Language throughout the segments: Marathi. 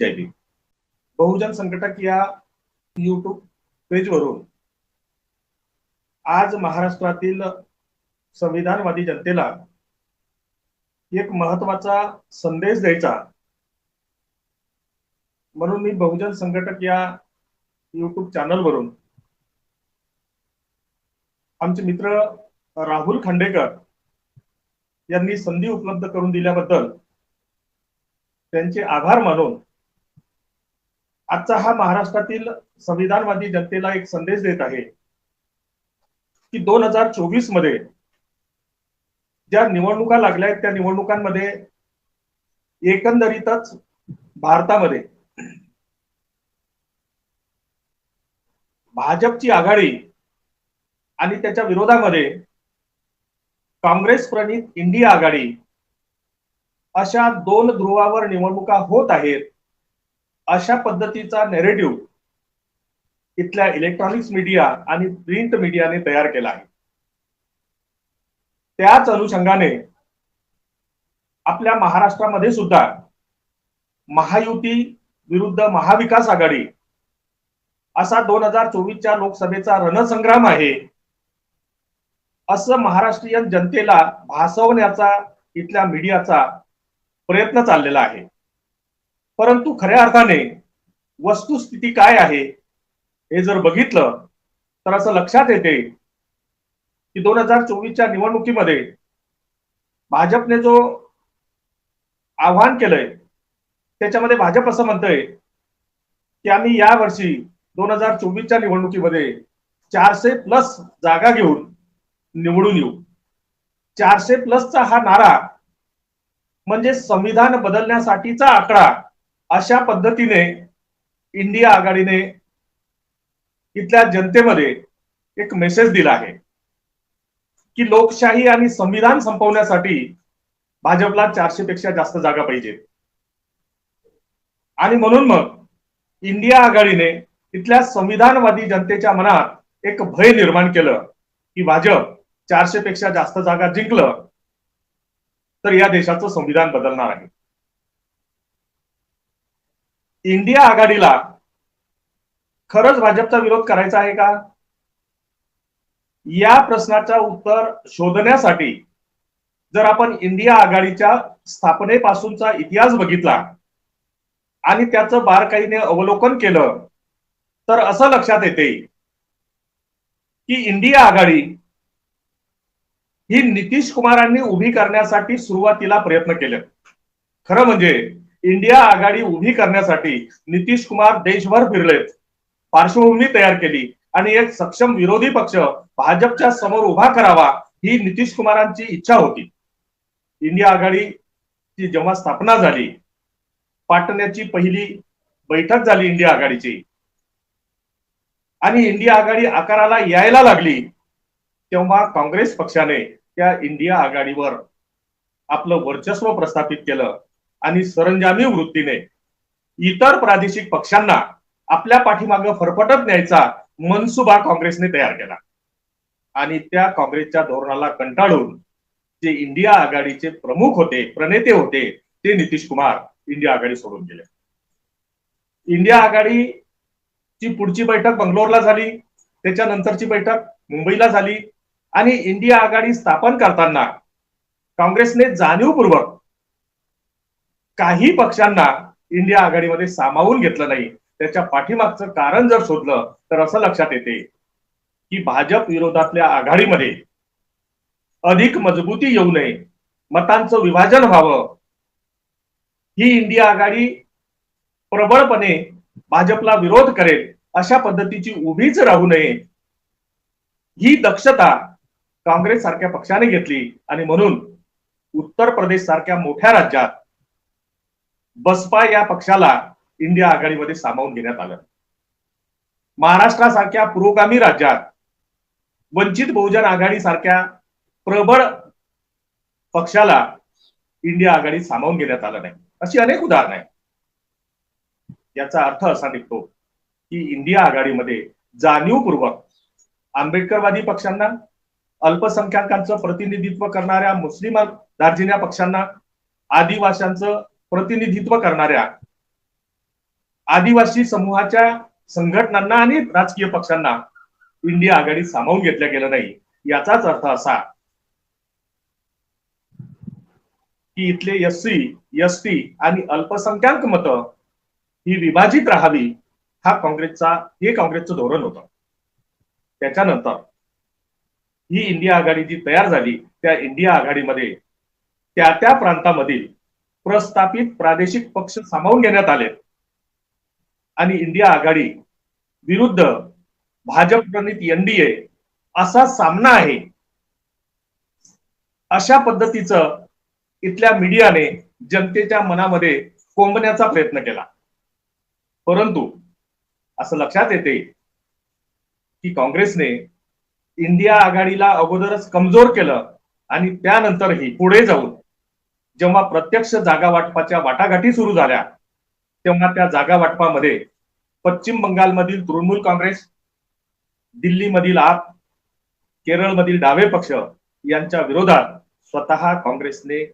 जय भीम. बहुजन संघटक या युट्यूब पेजवरून आज महाराष्ट्रातील संविधानवादी जनतेला एक महत्त्वाचा संदेश द्यायचा. म्हणून मी बहुजन संघटक या युट्यूब चॅनलवरून आमचे मित्र राहुल खांडेकर यांनी संधी उपलब्ध करून दिल्याबद्दल त्यांचे आभार मानून आजचा हा महाराष्ट्रातील संविधानवादी जनतेला एक संदेश देत आहे की दोन हजार चोवीसमध्ये ज्या निवडणुका लागल्या आहेत त्या निवडणुकांमध्ये एकंदरीतच भारतामध्ये भाजपची आघाडी आणि त्याच्या विरोधामध्ये काँग्रेस प्रणित इंडिया आघाडी अशा दोन ध्रुवावर निवडणुका होत आहेत. अशा पद्धतीचा नेरेटिव्ह इथल्या इलेक्ट्रॉनिक्स मीडिया आणि प्रिंट मीडियाने तयार केला आहे. त्याच अनुषंगाने आपल्या महाराष्ट्रामध्ये सुद्धा महायुती विरुद्ध महाविकास आघाडी असा दोन हजार चोवीसच्या लोकसभेचा रणसंग्राम आहे असं महाराष्ट्रीयन जनतेला भासवण्याचा इथल्या मीडियाचा प्रयत्न चाललेला आहे. परंतु खऱ्या अर्थाने वस्तुस्थिती काय आहे हे जर बघितलं तर असं लक्षात येते की दोन हजार चोवीसच्या निवडणुकीमध्ये भाजपने जो आव्हान केलंय त्याच्यामध्ये भाजप असं म्हणतंय की आम्ही या वर्षी दोन हजार चोवीसच्या निवडणुकीमध्ये चारशे प्लस जागा घेऊन निवडून येऊ. चारशे प्लसचा हा नारा म्हणजे संविधान बदलण्यासाठीचा आकडा अशा पद्धतीने इंडिया आघाडीने इथल्या जनतेमध्ये एक मेसेज दिला आहे की लोकशाही आणि संविधान संपवण्यासाठी भाजपला चारशे पेक्षा जास्त जागा पाहिजे आणि म्हणून मग इंडिया आघाडीने इथल्या संविधानवादी जनतेच्या मनात एक भय निर्माण केलं की भाजप चारशे पेक्षा जास्त जागा जिंकलं तर या देशाचं संविधान बदलणार आहे. इंडिया आघाडीला खरंच भाजपचा विरोध करायचा आहे का? या प्रश्नाचा उत्तर शोधण्यासाठी जर आपण इंडिया आघाडीच्या स्थापनेपासूनचा इतिहास बघितला आणि त्याचं बारकाईने अवलोकन केलं तर असं लक्षात येते की इंडिया आघाडी ही नितीश कुमारांनी उभी करण्यासाठी सुरुवातीला प्रयत्न केले. खरं म्हणजे इंडिया आघाडी उभी करण्यासाठी नितीश कुमार देशभर फिरलेत. पार्श्वभूमी तयार केली आणि एक सक्षम विरोधी पक्ष भाजपच्या समोर उभा करावा ही नितीश कुमारांची इच्छा होती. इंडिया आघाडीची जेव्हा स्थापना झाली पाटण्याची पहिली बैठक झाली इंडिया आघाडीची. आणि इंडिया आघाडी आकाराला यायला लागली तेव्हा काँग्रेस पक्षाने त्या इंडिया आघाडीवर आपलं वर्चस्व प्रस्थापित केलं. आणि सरंजामी वृत्तीने इतर प्रादेशिक पक्षांना आपल्या पाठीमागं फरफटत न्यायचा मनसुबा काँग्रेसने तयार केला. आणि त्या काँग्रेसच्या धोरणाला कंटाळून जे इंडिया आघाडीचे प्रमुख होते प्रणेते होते ते नितीश कुमार इंडिया आघाडी सोडून गेले. इंडिया आघाडीची पुढची बैठक बंगलोरला झाली त्याच्यानंतरची बैठक मुंबईला झाली आणि इंडिया आघाडी स्थापन करताना काँग्रेसने जाणीवपूर्वक काही पक्षांना इंडिया आघाडीमध्ये सामावून घेतलं नाही. त्याच्या पाठीमागचं कारण जर शोधलं तर असं लक्षात येते की भाजप विरोधातल्या आघाडीमध्ये अधिक मजबूती येऊ नये मतांचं विभाजन व्हावं ही इंडिया आघाडी प्रबळपणे भाजपला विरोध करेल अशा पद्धतीची उभीच राहू नये ही दक्षता काँग्रेस सारख्या पक्षाने घेतली. आणि म्हणून उत्तर प्रदेश सारख्या मोठ्या राज्यात बसपा या पक्षाला इंडिया आघाडीमध्ये सामावून घेण्यात आलं. महाराष्ट्रासारख्या पुरोगामी राज्यात वंचित बहुजन आघाडी सारख्या प्रबळ पक्षाला इंडिया आघाडीत सामावून घेण्यात आलं नाही. अशी अनेक उदाहरणं आहेत. याचा अर्थ असा निघतो की इंडिया आघाडीमध्ये जाणीवपूर्वक आंबेडकरवादी पक्षांना अल्पसंख्याकांचं प्रतिनिधित्व करणाऱ्या मुस्लिम दार्जिन्या पक्षांना आदिवाशांचं प्रतिनिधित्व करणाऱ्या आदिवासी समूहाच्या संघटनांना आणि राजकीय पक्षांना इंडिया आघाडीत सामावून घेतल्या गेलं नाही. याचाच अर्थ असा की इथले एस सी एस टी आणि अल्पसंख्याक मतं ही विभाजित राहावी हा काँग्रेसचा हे काँग्रेसचं धोरण होत. त्याच्यानंतर ही इंडिया आघाडी जी तयार झाली त्या इंडिया आघाडीमध्ये त्या त्या प्रांतामधील प्रस्थापित प्रादेशिक पक्ष सामावून घेण्यात आले. आणि इंडिया आघाडी विरुद्ध भाजप प्रणित एनडीए असा सामना आहे. अशा पद्धतीचं इथल्या मीडियाने जनतेच्या मनामध्ये कोंबण्याचा प्रयत्न केला. परंतु असं लक्षात येते की काँग्रेसने इंडिया आघाडीला अगोदरच कमजोर केलं आणि त्यानंतरही पुढे जाऊन जेव्हा प्रत्यक्ष जागा वाटपाच्या वाटाघाटी सुरू झाल्या तेव्हा त्या जागा वाटपामध्ये पश्चिम बंगालमधील तृणमूल काँग्रेस दिल्लीमधील आप केरळमधील डावे पक्ष यांच्या विरोधात स्वतः काँग्रेसने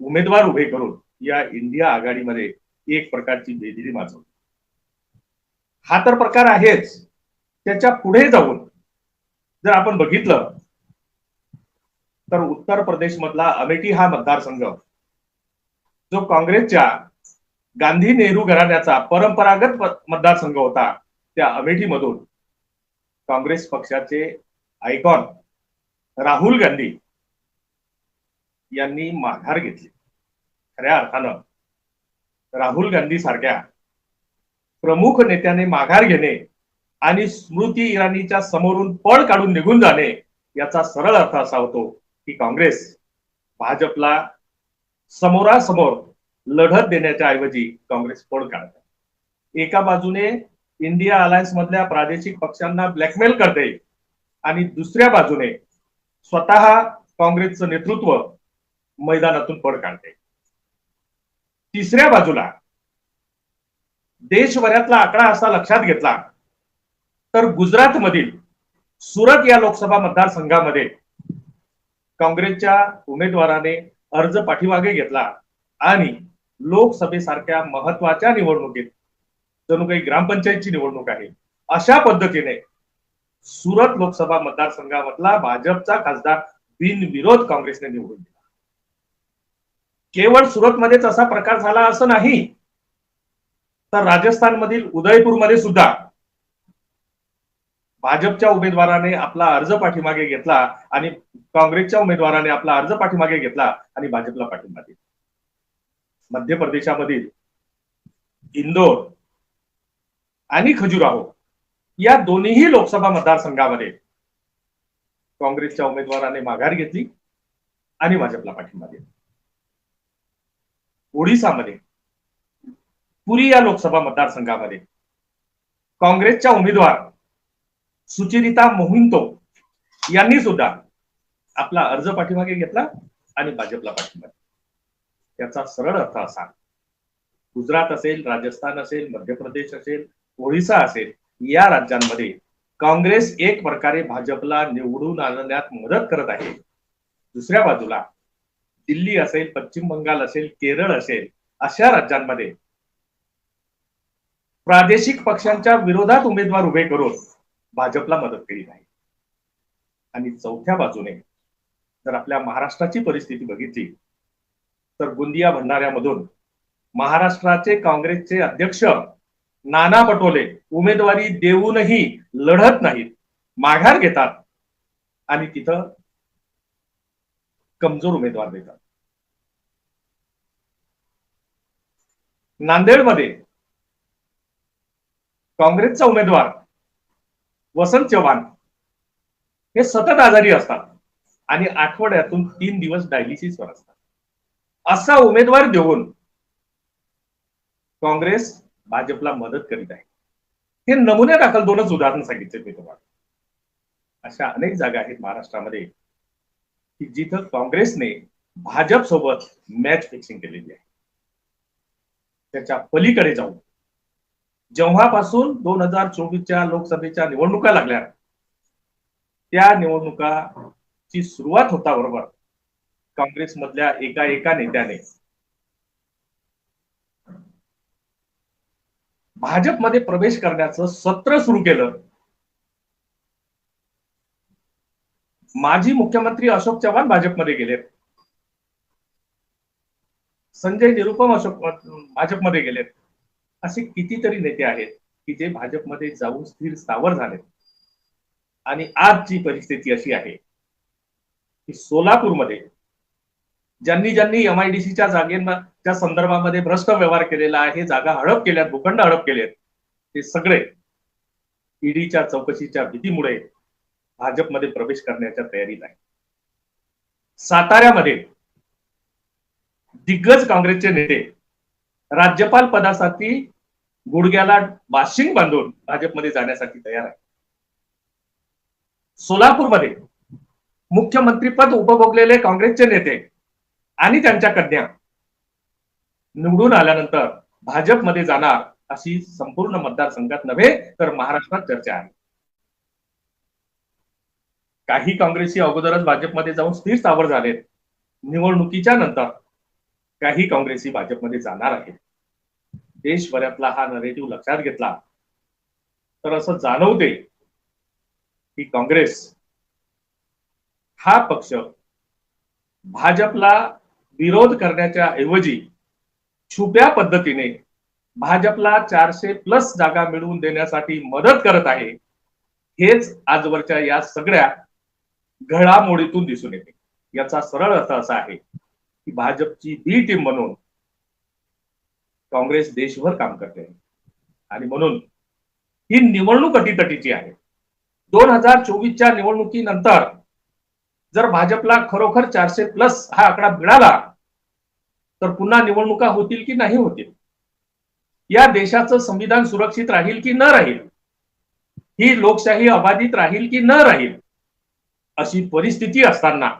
उमेदवार उभे करून या इंडिया आघाडीमध्ये एक प्रकारची बेदिरी माजवली. हा तर प्रकार आहेच. त्याच्या पुढे जाऊन जर आपण बघितलं तर उत्तर प्रदेश मधला अमेठी हा मतदारसंघ जो काँग्रेसच्या गांधी नेहरू घराण्याचा परंपरागत मतदारसंघ होता त्या अमेठीमधून काँग्रेस पक्षाचे आयकॉन राहुल गांधी यांनी माघार घेतली. खऱ्या अर्थानं राहुल गांधी सारख्या प्रमुख नेत्याने माघार घेणे आणि स्मृती इराणीच्या समोरून पळ काढून निघून जाणे याचा सरळ अर्थ असा होतो की काँग्रेस भाजपला समोरासमोर लढत देण्याच्या ऐवजी काँग्रेस पळ काढते? एका बाजूने इंडिया अलायन्स मधल्या प्रादेशिक पक्षांना ब्लॅकमेल करते आणि दुसऱ्या बाजूने स्वतः काँग्रेसचं नेतृत्व मैदानातून पळ काढते. तिसऱ्या बाजूला देशभरातला आकडा असा लक्षात घेतला तर गुजरात मधील सुरत या लोकसभा मतदारसंघामध्ये काँग्रेसच्या उमेदवाराने अर्ज पाठीमागे घेतला आणि लोकसभेसारख्या महत्त्वाच्या निवडणुकीत जणू काही ग्रामपंचायतची निवडणूक आहे अशा पद्धतीने सुरत लोकसभा मतदारसंघामधला भाजपचा खासदार बिनविरोध काँग्रेसने निवडून दिला. केवळ सुरतमध्येच असा प्रकार झाला असं नाही तर राजस्थानमधील उदयपूरमध्ये सुद्धा भाजपच्या उमेदवाराने आपला अर्ज पाठीमागे घेतला आणि काँग्रेसच्या उमेदवाराने आपला अर्ज पाठीमागे घेतला आणि भाजपला पाठिंबा दिला. मध्य प्रदेशामधील इंदोर आणि खजुराहो या दोन्हीही लोकसभा मतदारसंघामध्ये काँग्रेसच्या उमेदवाराने माघार घेतली आणि भाजपला पाठिंबा दिला. ओडिसामध्ये पुरी या लोकसभा मतदारसंघामध्ये काँग्रेसच्या उमेदवार सुचिरिता मोहिंतो यांनी सुद्धा आपला अर्ज पाठीमागे घेतला आणि भाजपला पाठिंबा याचा सरळ अर्थ असा गुजरात असेल राजस्थान असेल मध्य प्रदेश असेल ओडिसा असेल या राज्यांमध्ये काँग्रेस एक प्रकारे भाजपला निवडून आणण्यात मदत करत आहे. दुसऱ्या बाजूला दिल्ली असेल पश्चिम बंगाल असेल केरळ असेल अशा राज्यांमध्ये प्रादेशिक पक्षांच्या विरोधात उमेदवार उभे करून भाजपला मदत केली नाही. आणि चौथ्या बाजूने जर आपल्या महाराष्ट्राची परिस्थिती बघितली तर गोंदिया भंडाऱ्यामधून महाराष्ट्राचे काँग्रेसचे अध्यक्ष नाना पटोले उमेदवारी देऊनही लढत नाहीत माघार घेतात आणि तिथं कमजोर उमेदवार देतात. नांदेडमध्ये काँग्रेसचा उमेदवार वसंत चव्हाण हे सतत आजारी असतात आणि आठवड्यातून तीन दिवस डायलिसिसवर असतात. असा उमेदवार देऊन काँग्रेस भाजपला मदत करीत आहे. हे नमुने दाखल दोनच उदाहरण सांगितले मी तुम्हाला. अशा अनेक जागा आहेत महाराष्ट्रामध्ये की जिथं काँग्रेसने भाजप सोबत मॅच फिक्सिंग केलेली आहे. त्याच्या पलीकडे जाऊन जेव्हापासून दोन हजार चोवीसच्या लोकसभेच्या निवडणुका लागल्या त्या निवडणुकाची सुरुवात होता बरोबर. काँग्रेसमधल्या एका एका नेत्याने. भाजपमध्ये प्रवेश करण्याचं सत्र सुरू केलं. माजी मुख्यमंत्री अशोक चव्हाण भाजपमध्ये गेले. संजय निरुपम अशोक भाजपमध्ये गेलेत असे कितीतरी नेते आहेत की जे भाजपमध्ये जाऊन स्थिर स्थावर झालेत. आणि आजची परिस्थिती अशी आहे की सोलापूरमध्ये ज्यांनी ज्यांनी एमआयडीसीच्या जागेच्या संदर्भामध्ये भ्रष्ट व्यवहार केलेला आहे जागा हडप केल्यात भूखंड हडप केलेत ते सगळे ईडीच्या चौकशीच्या भीतीमुळे भाजपमध्ये प्रवेश करण्याच्या तयारीत आहे साताऱ्यामध्ये दिग्गज काँग्रेसचे नेते राज्यपाल पदासाठी गुडघ्याला वाशिंग बांधून भाजपमध्ये जाण्यासाठी तयार आहे. सोलापूरमध्ये मुख्यमंत्रीपद उपभोगलेले काँग्रेसचे नेते आणि त्यांच्या कन्या निवडून आल्यानंतर भाजपमध्ये जाणार अशी संपूर्ण मतदारसंघात नव्हे तर महाराष्ट्रात चर्चा आहे. काही काँग्रेसी अगोदरच भाजपमध्ये जाऊन स्थिर स्थावर झालेत. निवडणुकीच्या नंतर काही काँग्रेसी भाजपमध्ये जाणार आहेत. देशभरातला हा नरेटिव्ह लक्षात घेतला. तर असं जाणवते की काँग्रेस हा पक्ष भाजपला विरोध करण्याच्या ऐवजी छुप्या पद्धतीने भाजपला चारशे प्लस जागा मिळवून देण्यासाठी मदत करत आहे हेच आजवरच्या या सगळ्या घडामोडीतून दिसून येते. याचा सरळ अर्थ असा आहे की भाजपची बी टीम म्हणून काँग्रेस देशभर काम करते. आणि म्हणून ही निवडणूक अटीतटीची आहे. दोन हजार चोवीसच्या निवडणुकीनंतर जर भाजपला खरोखर चारशे प्लस हा आकडा मिळाला तर पुन्हा निवडणुका होतील की नाही होतील? या देशाचं संविधान सुरक्षित राहील की न राहील? ही लोकशाही अबाधित राहील की न राहील? अशी परिस्थिती असताना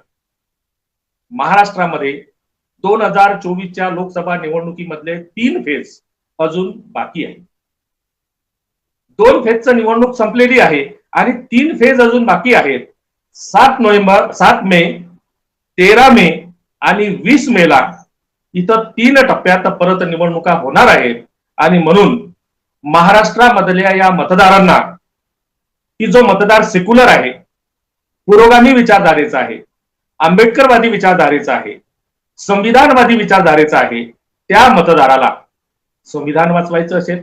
महाराष्ट्रामध्ये दोन हजार चोवीसच्या लोकसभा निवडणुकीमधले तीन फेज अजून बाकी आहे दोन फेजचं निवडणूक संपलेली आहे आणि तीन फेज अजून बाकी आहेत. सात नोव्हेंबर सात मे तेरा मे आणि वीस मेला इथं तीन टप्प्यात परत निवडणुका होणार आहेत. आणि म्हणून महाराष्ट्रामधल्या या मतदारांना की जो मतदार सेक्युलर आहे पुरोगामी विचारधारेचा आहे आंबेडकरवादी विचारधारेचा आहे संविधानवादी विचारधारेचा आहे त्या मतदाराला संविधान वाचवायचं असेल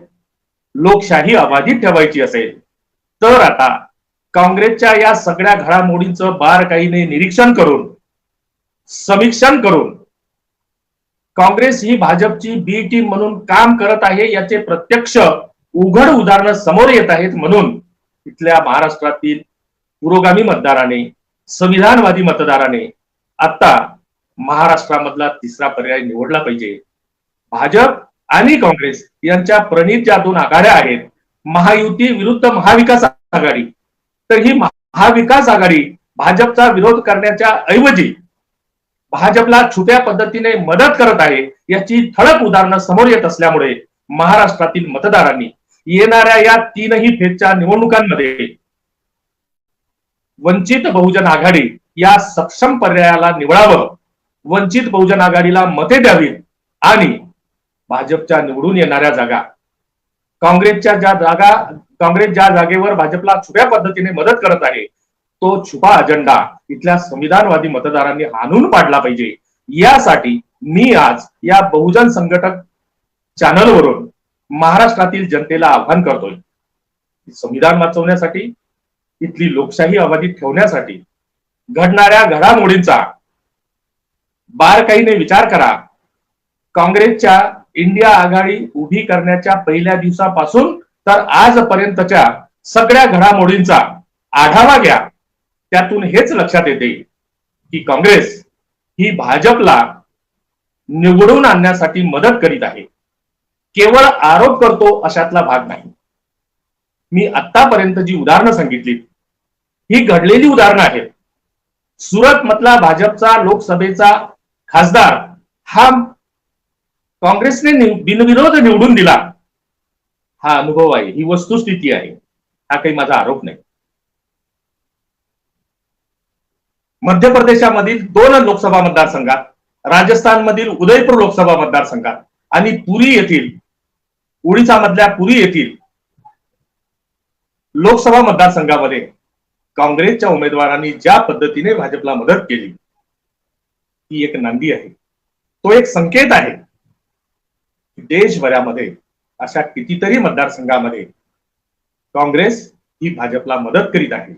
लोकशाही अबाधित ठेवायची असेल तर आता काँग्रेसच्या या सगळ्या घडामोडींचं बारकाईने निरीक्षण करून समीक्षण करून काँग्रेस ही भाजपची बी टीम म्हणून काम करत आहे याचे प्रत्यक्ष उघड उदाहरणं समोर येत आहेत म्हणून इथल्या महाराष्ट्रातील पुरोगामी मतदाराने संविधानवादी मतदाराने आता महाराष्ट्रामधला तिसरा पर्याय निवडला पाहिजे. भाजप आणि काँग्रेस यांच्या प्रणित ज्या दोन आघाड्या आहेत महायुती विरुद्ध महाविकास आघाडी तर ही महाविकास आघाडी भाजपचा विरोध करण्याच्या ऐवजी भाजपला छुप्या पद्धतीने मदत करत आहे याची ठळक उदाहरणं समोर येत असल्यामुळे महाराष्ट्रातील मतदारांनी येणाऱ्या या तीनही फेजच्या निवडणुकांमध्ये वंचित बहुजन आघाडी या सक्षम पर्यायाला निवडावं. वंचित बहुजन आघाडीला मते द्यावी आणि भाजपच्या निवडून येणाऱ्या जागा. काँग्रेसच्या ज्या जागा काँग्रेस ज्या जागेवर भाजपला छुप्या पद्धतीने मदत करत आहे तो छुपा अजेंडा इथल्या संविधानवादी मतदारांनी हाणून पाडला पाहिजे. यासाठी मी आज या बहुजन संघटक चॅनलवरून महाराष्ट्रातील जनतेला आव्हान करतोय. संविधान वाचवण्यासाठी इथली लोकशाही अबाधित ठेवण्यासाठी घडणाऱ्या घडामोडींचा बारकाईने विचार करा. काँग्रेसच्या इंडिया आघाडी उभी करण्याच्या पहिल्या दिवसापासून तर आजपर्यंतच्या सगळ्या घडामोडींचा आढावा घ्या. त्यातून हेच लक्षात येते की काँग्रेस ही भाजपला निवडून आणण्यासाठी मदत करीत आहे. केवळ आरोप करतो अशातला भाग नाही. मी आतापर्यंत जी उदाहरणं सांगितली ही घडलेली उदाहरणं आहेत. सुरत मधला भाजपचा लोकसभेचा खासदार हा काँग्रेसने बिनविरोध निवडून दिला. हा अनुभव आहे. ही वस्तुस्थिती आहे. हा काही माझा आरोप नाही. मध्य प्रदेशामधील दोन लोकसभा मतदारसंघात राजस्थानमधील उदयपूर लोकसभा मतदारसंघात आणि पुरी येथील उडीसा मधल्या पुरी येथील लोकसभा मतदारसंघामध्ये काँग्रेसच्या उमेदवारांनी ज्या पद्धतीने भाजपला मदत केली ही एक नांदी आहे. तो एक संकेत आहे. देशभरामध्ये अशा कितीतरी मतदारसंघामध्ये काँग्रेस ही भाजपला मदत करीत आहे.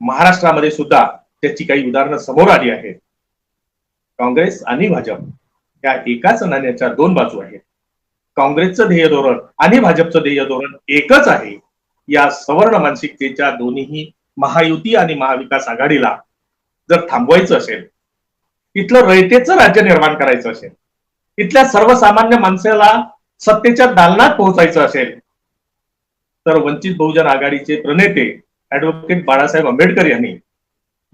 महाराष्ट्रामध्ये सुद्धा त्याची काही उदाहरणं समोर आली आहेत. काँग्रेस आणि भाजप या एकाच नाण्याच्या दोन बाजू आहेत. काँग्रेसचं ध्येय धोरण आणि भाजपचं ध्येय धोरण एकच आहे. या सवर्ण मानसिकतेच्या दोन्ही महायुती आणि महाविकास आघाडीला जर थांबवायचं असेल इथलं रयतेचं राज्य निर्माण करायचं असेल इथल्या सर्वसामान्य माणसाला सत्तेच्या दालनात पोहोचायचं असेल तर वंचित बहुजन आघाडीचे प्रणेते ऍडव्होकेट बाळासाहेब आंबेडकर यांनी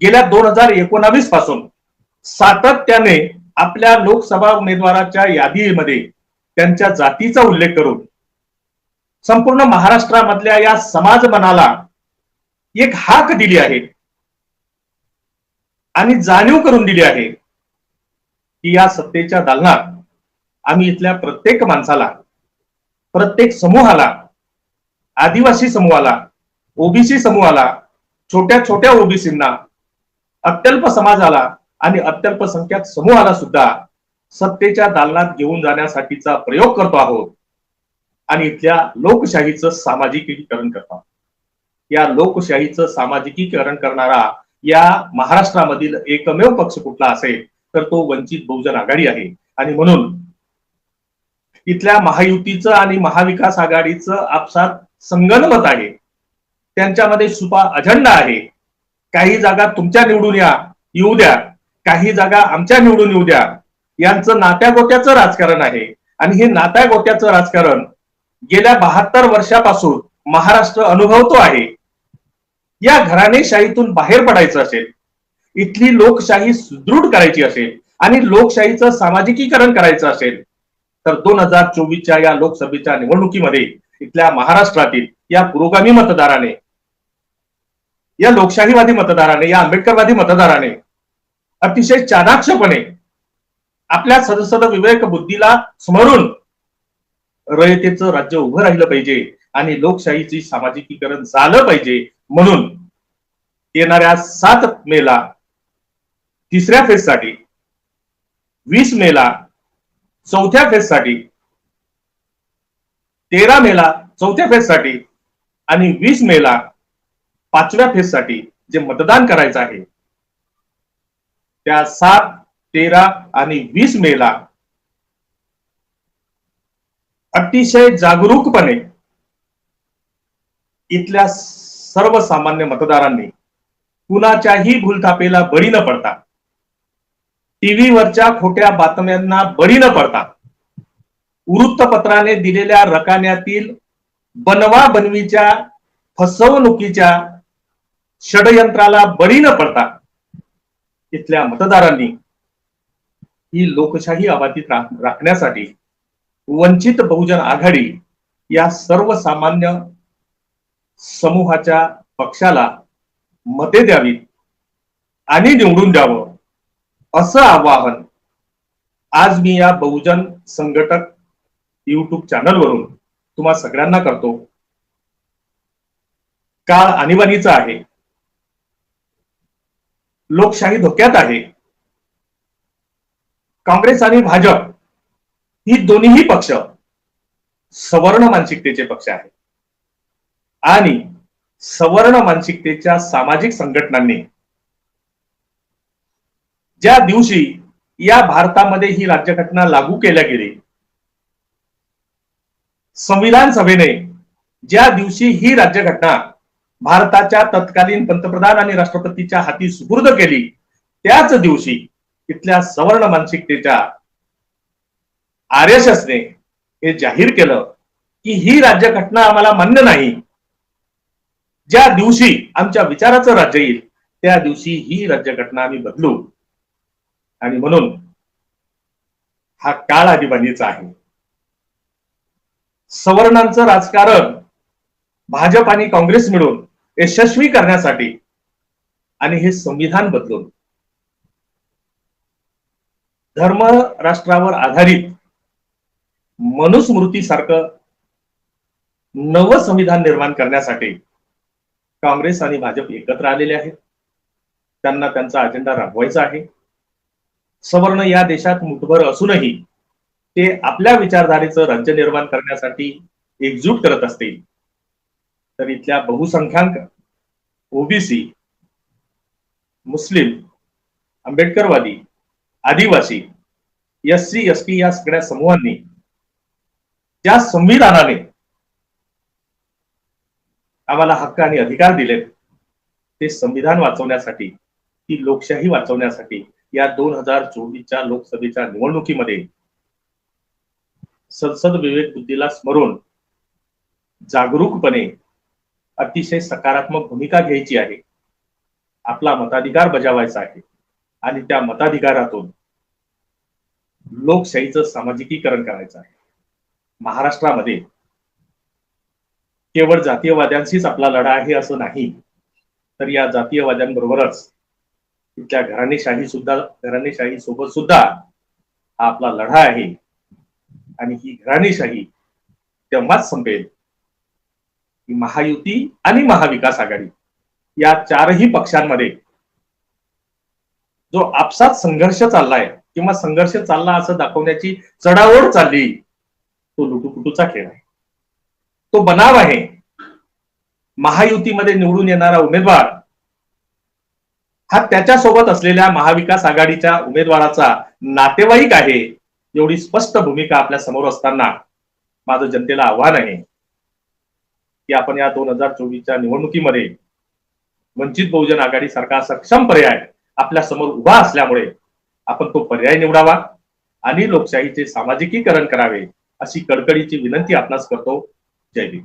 गेल्या दोन हजार एकोणावीसपासून सातत्याने आपल्या लोकसभा उमेदवाराच्या यादीमध्ये त्यांच्या जातीचा उल्लेख करून संपूर्ण महाराष्ट्रामधल्या या समाज मनाला एक हाक दिली आहे आणि जाणीव करून दिली आहे की या सत्तेच्या दालनात आम्ही इथल्या प्रत्येक माणसाला प्रत्येक समूहाला आदिवासी समूहाला ओबीसी समूहाला छोट्या छोट्या ओबीसींना अत्यल्प समाजाला आणि अत्यल्पसंख्याक समूहाला सुद्धा सत्तेच्या दालनात घेऊन जाण्यासाठीचा प्रयोग करतो आहोत आणि इथल्या लोकशाहीचं सामाजिकीकरण करतो आहोत. या लोकशाहीचं सामाजिकीकरण करणारा या महाराष्ट्रामधील एकमेव पक्ष कुठला असेल तर तो वंचित बहुजन आघाडी आहे. आणि म्हणून इथल्या महायुतीचं आणि महाविकास आघाडीचं आपसात संगनमत आहे. त्यांच्यामध्ये सुपा अजंडा आहे. काही जागा तुमच्या निवडून या येऊ द्या. काही जागा आमच्या निवडून येऊ द्या. यांचं नात्या गोत्याचं राजकारण आहे. आणि हे नात्या गोत्याचं राजकारण गेल्या बहात्तर वर्षापासून महाराष्ट्र अनुभवतो आहे. या घराणेशाहीतून बाहेर पडायचं असेल इथली लोकशाही सुदृढ करायची असेल आणि लोकशाहीचं सामाजिकीकरण करायचं असेल तर दोन हजार चोवीसच्या या लोकसभेच्या निवडणुकीमध्ये इथल्या महाराष्ट्रातील या पुरोगामी मतदाराने या लोकशाहीवादी मतदाराने या आंबेडकरवादी मतदाराने अतिशय चाणाक्षपणे आपल्या सदसद विवेक बुद्धीला स्मरून रयतेचं राज्य उभं राहिलं पाहिजे आणि लोकशाहीची सामाजिकीकरण झालं पाहिजे म्हणून येणाऱ्या सात मेला तिसऱ्या फेजसाठी वीस मेला चौथ्या फेजसाठी तेरा मेला चौथ्या फेजसाठी आणि वीस मेला पाचव्या फेजसाठी जे मतदान करायचं आहे त्या सात तेरा आणि वीस मेला अतिशय जागरूकपणे इथल्या सर्वसामान्य मतदारांनी कुणाच्याही भूलथापेला बळी न पडता टीव्हीवरच्या खोट्या बातम्यांना बळी न पडता वृत्तपत्राने दिलेल्या रकान्यातील बनवा बनवीच्या फसवणुकीच्या षडयंत्राला बळी न पडता इथल्या मतदारांनी ही लोकशाही अबाधित रा- राखण्यासाठी वंचित बहुजन आघाडी या सर्वसामान्य समूहाच्या पक्षाला मते द्यावीत आणि निवडून द्यावं. असं आवाहन आज मी या बहुजन संघटक युट्यूब चॅनलवरून तुम्हा सगळ्यांना करतो. काळ आणीबाणीचा आहे. लोकशाही धोक्यात आहे. काँग्रेस आणि भाजप ही दोन्हीही पक्ष सवर्ण मानसिकतेचे पक्ष आहेत. आणि सवर्ण मानसिकतेच्या सामाजिक संघटनांनी ज्या दिवशी या भारतामध्ये ही राज्यघटना लागू केल्या गेली संविधान सभेने ज्या दिवशी ही राज्यघटना भारताच्या तत्कालीन पंतप्रधान आणि राष्ट्रपतीच्या हाती सुपूर्द केली त्याच दिवशी इथल्या सवर्ण मानसिकतेच्या आर एस एसने हे जाहीर केलं की ही राज्यघटना आम्हाला मान्य नाही. ज्या दिवशी आमच्या विचाराचं राज्य येईल त्या दिवशी ही राज्यघटना आम्ही बदलू. आणि म्हणून हा काळ आणीबाणीचा आहे. सवर्णांचं राजकारण भाजप आणि काँग्रेस मिळून यशस्वी करण्यासाठी आणि हे संविधान बदलून धर्म राष्ट्रावर आधारित मनुस्मृतीसारखं नवं संविधान निर्माण करण्यासाठी काँग्रेस आणि भाजप एकत्र आलेले आहेत. त्यांना त्यांचा अजेंडा राबवायचा आहे. सवर्ण या देशात मुठभर असूनही ते आपल्या विचारधारेचं राज्य निर्माण करण्यासाठी एकजूट करत असतील. तर इथल्या बहुसंख्याक ओबीसी मुस्लिम आंबेडकरवादी आदिवासी एस सी एस टी या सगळ्या समूहांनी ज्या संविधानाने आम्हाला हक्क आणि अधिकार दिलेत. ते संविधान वाचवण्यासाठी ती लोकशाही वाचवण्यासाठी या दोन हजार चोवीसच्या लोकसभेच्या निवडणुकीमध्ये संसद विवेक बुद्धीला स्मरून जागरूकपणे अतिशय सकारात्मक भूमिका घ्यायची आहे. आपला मताधिकार बजावायचा आहे आणि त्या मताधिकारातून लोकशाहीचं सामाजिकीकरण करायचं आहे. महाराष्ट्रामध्ये केवळ जातीयवाद्यांशीच आपला लढा आहे असं नाही तर या जातीयवाद्यांबरोबरच इथल्या घराणेशाही सुद्धा घराणेशाही सोबत सुद्धा हा आपला लढा आहे. आणि ही घराणेशाही तेव्हाच संपेल. की महायुती आणि महाविकास आघाडी या चारही पक्षांमध्ये जो आपसात संघर्ष चाललाय किंवा संघर्ष चालला असं दाखवण्याची चढाओढ चालली तो लुटूपुटूचा खेळ आहे. तो बनाव आहे. महायुतीमध्ये निवडून येणारा उमेदवार हा त्याच्यासोबत असलेल्या महाविकास आघाडीच्या उमेदवाराचा नातेवाईक आहे एवढी स्पष्ट भूमिका आपल्यासमोर असताना माझं जनतेला आव्हान आहे की आपण या दोन हजार चोवीसच्या निवडणुकीमध्ये वंचित बहुजन आघाडी सरकार सक्षम पर्याय आपल्यासमोर उभा असल्यामुळे आपण तो पर्याय निवडावा आणि लोकशाहीचे सामाजिकीकरण करावे अशी कडकडीची विनंती आपणास करतो. जय भीम